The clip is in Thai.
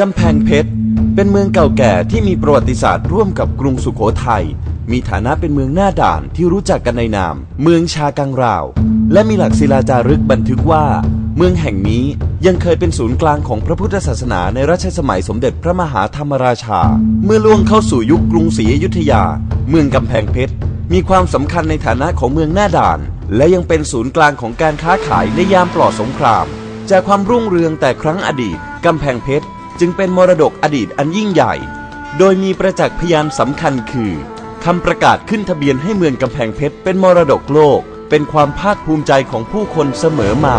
กำแพงเพชร เป็นเมืองเก่าแก่ที่มีประวัติศาสตร์ร่วมกับกรุงสุโขทัย มีฐานะเป็นเมืองหน้าด่านที่รู้จักกันในนาม เมืองชากังราว และมีหลักศิลาจารึกบันทึกว่า เมืองแห่งนี้ยังเคยเป็นศูนย์กลางของพระพุทธศาสนาในรัชสมัยสมเด็จพระมหาธรรมราชา เมื่อล่วงเข้าสู่ยุคกรุงศรีอยุธยา เมืองกำแพงเพชร มีความสำคัญในฐานะของเมืองหน้าด่าน และยังเป็นศูนย์กลางของการค้าขายในยามปลอดสงคราม จากความรุ่งเรืองแต่ครั้งอดีตกำแพงเพชร จึงเป็นมรดกอดีตอันยิ่งใหญ่ โดยมีประจักษ์พยานสำคัญคือคำประกาศขึ้นทะเบียนให้เมืองกำแพงเพชรเป็นมรดกโลก เป็นความภาคภูมิใจของผู้คนเสมอมา